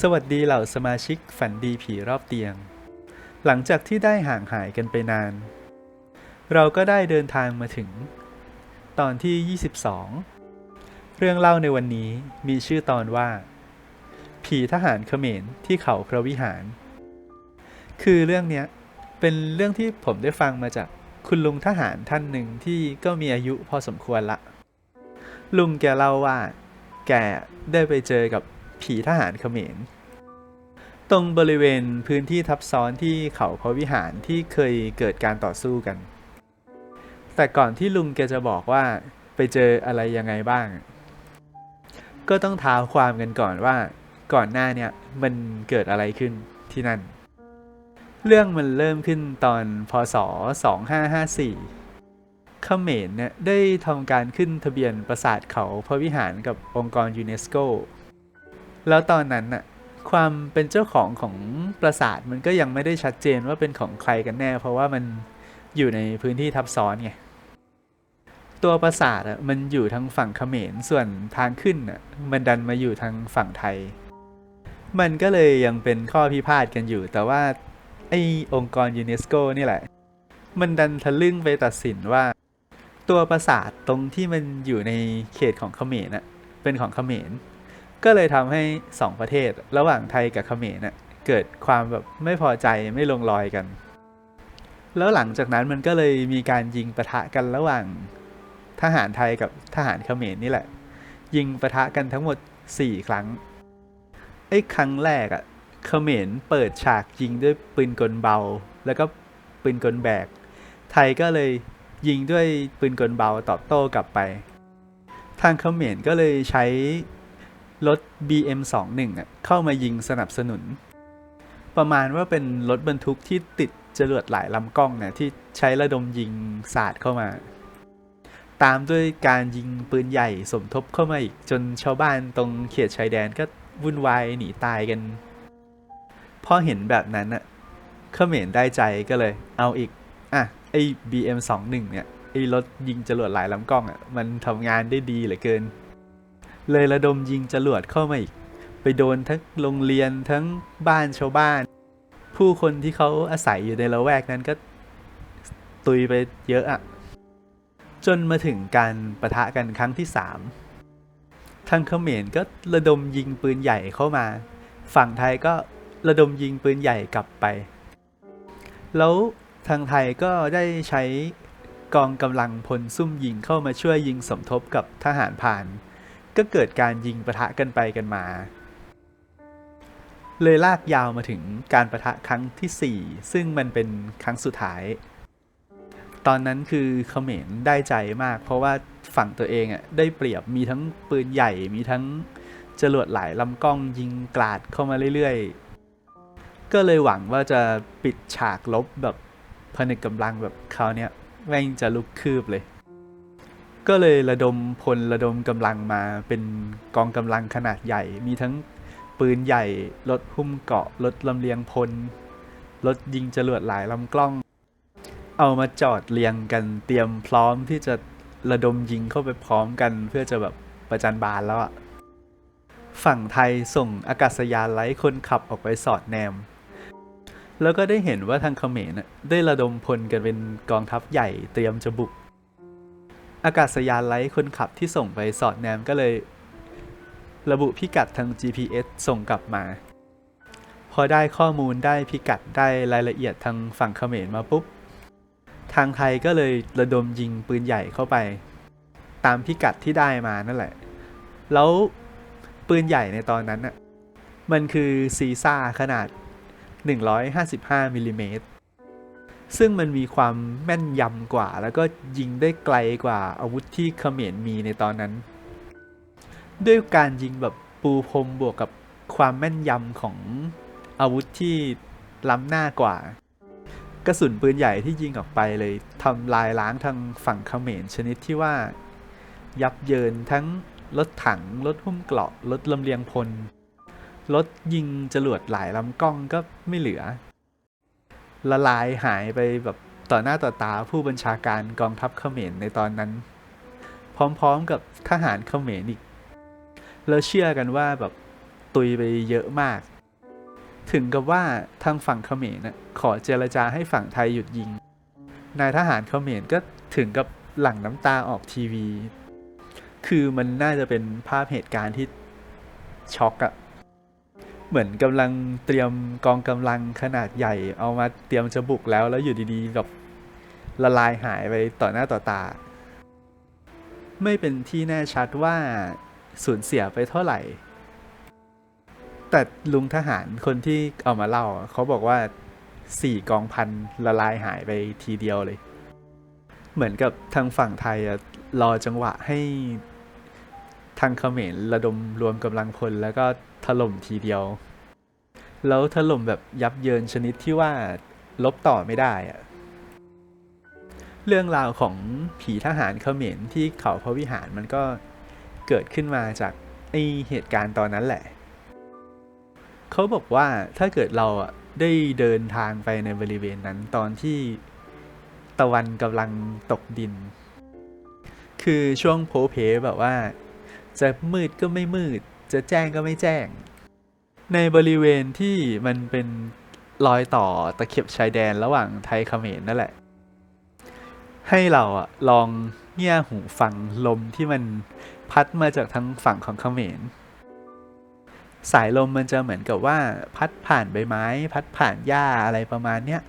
สวัสดีเหล่าสมาชิกฝันดีผีรอบเตียง หลังจากที่ได้ห่างหายกันไปนาน เราก็ได้เดินทางมาถึง ตอนที่ 22 เรื่องเล่าในวันนี้มีชื่อตอนว่า ผีทหารเขมรที่เขาพระวิหาร คือเรื่องเนี้ยเป็นเรื่องที่ผมได้ฟังมาจากคุณลุงทหารท่านหนึ่งที่ก็มีอายุพอสมควรละ ลุงแกเล่าว่า แกได้ไปเจอกับ ผีทหารเขมร ตรงบริเวณพื้นที่ทับซ้อนที่เขาพระวิหารที่เคยเกิดการต่อสู้กัน แต่ก่อนที่ลุงแกจะบอกว่าไปเจออะไรยังไงบ้าง ก็ต้องท้าความกันก่อนว่าก่อนหน้าเนี่ยมันเกิดอะไรขึ้นที่นั่น เรื่องมันเริ่มขึ้นตอนพศ 2554เขมรเนี่ยได้ทำการขึ้นทะเบียนปราสาทเขาพระวิหารกับองค์กรยูเนสโก แล้วตอนนั้นน่ะความเป็นเจ้าของของปราสาทมันก็ยังไม่ได้ชัดเจนว่าเป็นของใครกันแน่ เพราะว่ามันอยู่ในพื้นที่ทับซ้อนไงตัวปราสาทอะมันอยู่ทางฝั่งเขมรส่วนทางขึ้นอะมันดันมาอยู่ทางฝั่งไทย มันก็เลยยังเป็นข้อพิพาทกันอยู่ แต่ว่าไอ้องค์กรยูเนสโกนี่แหละ มันดันทะลึ่งไปตัดสินว่า ตัวปราสาทตรงที่มันอยู่ในเขตของเขมรน่ะเป็นของเขมร ก็เลยทำให้สองประเทศ ระหว่างไทยกับเขมรน่ะเกิดความแบบไม่พอใจไม่ลงรอยกัน แล้วหลังจากนั้นมันก็เลยมีการยิงปะทะกันระหว่างทหารไทยกับทหารเขมรนี่แหละ ยิงปะทะกันทั้งหมด 4 ครั้งไอ้ครั้งแรกอะเขมรเปิดฉากยิงด้วยปืนกลเบา แล้วก็ปืนกลแบก ไทยก็เลยยิงด้วยปืนกลเบาตอบโต้กลับไป ทางเขมรก็เลยใช้ รถ BM21 อะเข้ามายิงสนับสนุน ประมาณว่าเป็นรถบรรทุกที่ติดจรวดหลายลำกล้องเนี่ยที่ใช้ระดมยิงสาดเข้ามา ตามด้วยการยิงปืนใหญ่สมทบเข้ามาอีก จนชาวบ้านตรงเขตชายแดนก็วุ่นวายหนีตายกันพอเห็นแบบนั้นอะเขมรได้ใจก็เลย เอาอีก อะ ไอ้ BM21 เนี่ย ไอ้รถยิงจรวดหลายลำกล้องอะมันทำงานได้ดีเหลือเกิน เลยระดมยิงจรวดเข้ามาอีก ไปโดนทั้งโรงเรียนทั้งบ้านชาวบ้าน ผู้คนที่เขาอาศัยอยู่ในละแวกนั้นก็ตุยไปเยอะอะจนมาถึงการประทะกันครั้งที่สามทางเขมรก็ระดมยิงปืนใหญ่เข้ามา ฝั่งไทยก็ระดมยิงปืนใหญ่กลับไป แล้วทางไทยก็ได้ใช้กองกำลังพลซุ่มยิงเข้ามาช่วยยิงสมทบกับทหารผ่าน ก็เกิดการยิงประทะกันไปกันมา เลยลากยาวมาถึงการประทะครั้งที่ 4 ซึ่งมันเป็นครั้งสุดท้าย ตอนนั้นคือเขมรได้ใจมาก เพราะว่าฝั่งตัวเองอะได้เปรียบมีทั้งปืนใหญ่มีทั้งจรวดหลายลำกล้องยิงกราดเข้ามาเรื่อยๆ ก็เลยหวังว่าจะปิดฉากลบแบบผนึกกำลังแบบคราวเนี้ยแม่งจะลุกคืบเลย ก็เลยระดมพลระดมกำลังมาเป็นกองกำลังขนาดใหญ่ มีทั้งปืนใหญ่ รถหุ้มเกราะ รถลำเลียงพล รถยิงจรวดหลายลำกล้อง เอามาจอดเรียงกันเตรียมพร้อมที่จะระดมยิงเข้าไปพร้อมกัน เพื่อจะแบบประจันบานแล้วอะฝั่งไทยส่งอากาศยานไร้คนขับออกไปสอดแนม แล้วก็ได้เห็นว่าทางเขมรได้ระดมพลกันเป็นกองทัพใหญ่เตรียมจะบุก อากาศยานไร้คนขับที่ส่งไปสอดแนมก็เลย ระบุพิกัดทาง GPS ส่งกลับมา พอได้ข้อมูลได้พิกัดได้รายละเอียดทางฝั่งเขมรมาปุ๊บ ทางไทยก็เลยระดมยิงปืนใหญ่เข้าไป ตามพิกัดที่ได้มานั่นแหละ แล้วปืนใหญ่ในตอนนั้นน่ะมันคือซีซ่าขนาด 155มิลลิเมตร ซึ่งมันมีความแม่นยำกว่า แล้วก็ยิงได้ไกลกว่าอาวุธที่เขมรมีในตอนนั้น ด้วยการยิงแบบปูพรมบวกกับความแม่นยำของอาวุธที่ล้ำหน้ากว่า กระสุนปืนใหญ่ที่ยิงออกไปเลยทำลายล้างทางฝั่งเขมรชนิดที่ว่า ยับเยินทั้งรถถังรถหุ้มเกราะรถลำเลียงพลรถยิงจรวดหลายลำกล้องก็ไม่เหลือ ละลายหายไปแบบต่อหน้าต่อตาผู้บัญชาการกองทัพเขมรในตอนนั้น พร้อมๆกับทหารเขมรอีกแล้วเชื่อกันว่าแบบตุยไปเยอะมาก ถึงกับว่าทางฝั่งเขมรนะขอเจรจาให้ฝั่งไทยหยุดยิง นายทหารเขมรก็ถึงกับหลั่งน้ำตาออกทีวี คือมันน่าจะเป็นภาพเหตุการณ์ที่ช็อกอะ เหมือนกำลังเตรียมกองกำลังขนาดใหญ่ เอามาเตรียมจะบุกแล้วแล้วอยู่ดีๆแบบละลายหายไปต่อหน้าต่อตา ไม่เป็นที่แน่ชัดว่าสูญเสียไปเท่าไหร่ แต่ลุงทหารคนที่เอามาเล่า เขาบอกว่าสี่กองพันละลายหายไปทีเดียวเลย เหมือนกับทางฝั่งไทยรอจังหวะให้ทางเขมรระดมรวมกำลังพลแล้วก็ ถล่มทีเดียว แล้วถล่มแบบยับเยินชนิดที่ว่าลบต่อไม่ได้อะเรื่องราวของผีทหารเขมรที่เขาพระวิหารมันก็เกิดขึ้นมาจากไอเหตุการณ์ตอนนั้นแหละ เขาบอกว่าถ้าเกิดเราอะได้เดินทางไปในบริเวณนั้นตอนที่ตะวันกำลังตกดิน คือช่วงโพเพแบบว่า จะมืดก็ไม่มืด จะแจ้งก็ไม่แจ้ง ในบริเวณที่มันเป็นรอยต่อตะเข็บชายแดนระหว่างไทยเขมรนั่นแหละ ให้เราอะลองเงี่ยหูฟังลมที่มันพัดมาจากทางฝั่งของเขมร สายลมมันจะเหมือนกับว่าพัดผ่านใบไม้ พัดผ่านหญ้าอะไรประมาณเนี้ย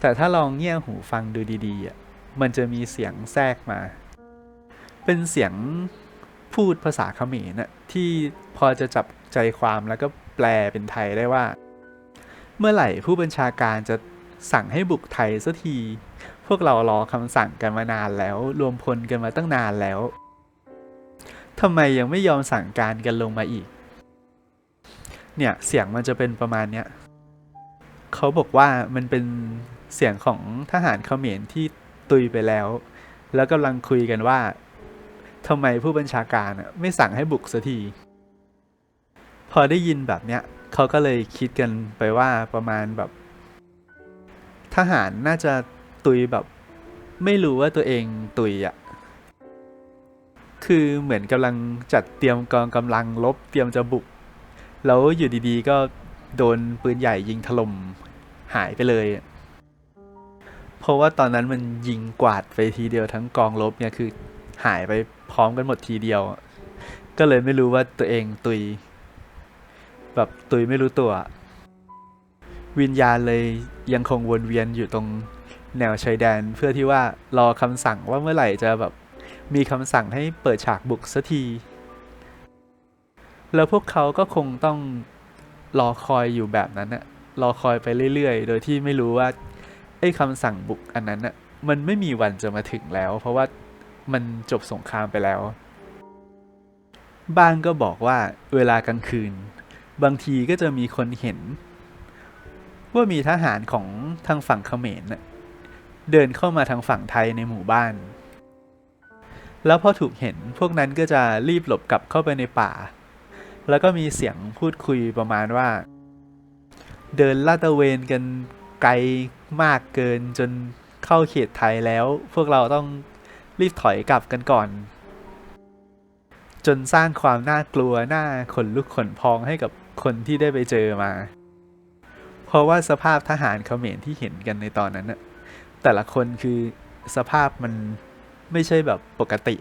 แต่ถ้าลองเงี่ยหูฟังดูดีๆอะมันจะมีเสียงแทรกมา เป็นเสียงพูดภาษาเขมรน่ะ ที่พอจะจับใจความแล้วก็แปลเป็นไทยได้ว่า เมื่อไหร่ผู้บัญชาการจะสั่งให้บุกไทยสักที พวกเรารอคำสั่งกันมานานแล้ว รวมพลกันมาตั้งนานแล้วทำไมยังไม่ยอมสั่งการกันลงมาอีก เนี่ยเสียงมันจะเป็นประมาณเนี้ยเขาบอกว่ามันเป็นเสียงของทหารเขมรที่ตุยไปแล้ว แล้วกำลังคุยกันว่า ทำไมผู้บัญชาการไม่สั่งให้บุกสักที พอได้ยินแบบเนี้ยเขาก็เลยคิดกันไปว่าประมาณแบบ ทหารน่าจะตุยแบบ ไม่รู้ว่าตัวเองตุยอะคือเหมือนกำลังจัดเตรียมกองกำลังลบเตรียมจะบุก แล้วอยู่ดีๆ ก็โดนปืนใหญ่ยิงถล่มหายไปเลย เพราะว่าตอนนั้นมันยิงกวาดไปทีเดียวทั้งกองลบเนี่ยคือ หายไปพร้อมกันหมดทีเดียว ก็เลยไม่รู้ว่าตัวเองตุย แบบตุยไม่รู้ตัว วิญญาณเลยยังคงวนเวียนอยู่ตรงแนวชายแดนเพื่อที่ว่ารอคำสั่งว่าเมื่อไหร่จะแบบมีคำสั่งให้เปิดฉากบุกสักที แล้วพวกเขาก็คงต้องรอคอยอยู่แบบนั้นอะรอคอยไปเรื่อยๆ โดยที่ไม่รู้ว่าไอ้คำสั่งบุกอันนั้นอะมันไม่มีวันจะมาถึงแล้ว เพราะว่า มันจบสงครามไปแล้ว บ้างก็บอกว่าเวลากลางคืน บางทีก็จะมีคนเห็น ว่ามีทหารของทางฝั่งเขมรเดินเข้ามาทางฝั่งไทยในหมู่บ้าน แล้วพอถูกเห็นพวกนั้นก็จะรีบหลบกลับเข้าไปในป่า แล้วก็มีเสียงพูดคุยประมาณว่า เดินลาดตระเวนกันไกลมากเกินจนเข้าเขตไทยแล้ว พวกเราต้อง รีบถอยกลับกันก่อน จนสร้างความน่ากลัวน่าขนลุกขนพองให้กับคนที่ได้ไปเจอมา เพราะว่าสภาพทหารเขมรที่เห็นกันในตอนนั้นน่ะแต่ละคนคือสภาพมันไม่ใช่แบบปกติ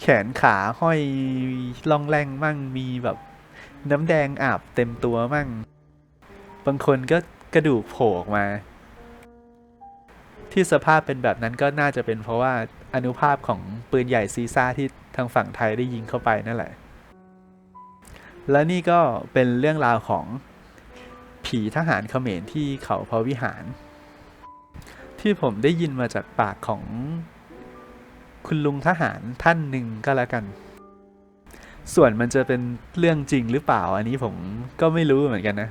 แขนขาห้อยล่องแรงมั่งมีแบบน้ำแดงอาบเต็มตัวมั่ง บางคนก็กระดูกโผล่ออกมา ที่สภาพเป็นแบบนั้นก็น่าจะเป็นเพราะว่าอนุภาพของปืนใหญ่ซีซ่าที่ทางฝั่งไทยได้ยิงเข้าไปนั่นแหละ และนี่ก็เป็นเรื่องราวของผีทหารเขมรที่เขาพระวิหาร ที่ผมได้ยินมาจากปากของคุณลุงทหารท่านหนึ่งก็แล้วกัน ส่วนมันจะเป็นเรื่องจริงหรือเปล่าอันนี้ผมก็ไม่รู้เหมือนกันนะ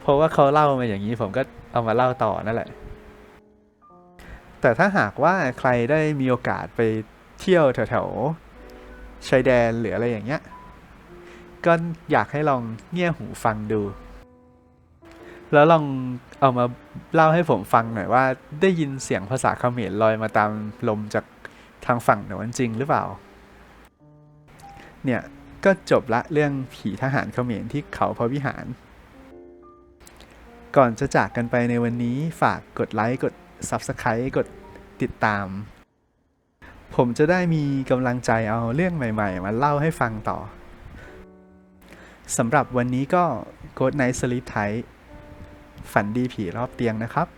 เพราะว่าเขาเล่ามาอย่างนี้ผมก็เอามาเล่าต่อนั่นแหละ แต่ถ้าหากว่าใครได้มีโอกาสไปเที่ยวแถวๆชายแดนหรืออะไรอย่างเงี้ย ก็อยากให้ลองเงี่ยหูฟังดู แล้วลองเอามาเล่าให้ผมฟังหน่อยว่า ได้ยินเสียงภาษาเขมรลอยมาตามลมจากทางฝั่งโน้นจริงหรือเปล่า เนี่ยก็จบละเรื่องผีทหารเขมรที่เขาพระวิหาร ก่อนจะจากกันไปในวันนี้ฝากกดไลค์กด Subscribe กดติดตาม ผมจะได้มีกำลังใจเอาเรื่องใหม่ๆ มาเล่าให้ฟังต่อสำหรับวันนี้ก็ Good Night Sleep Tight ฝันดีผีรอบเตียงนะครับ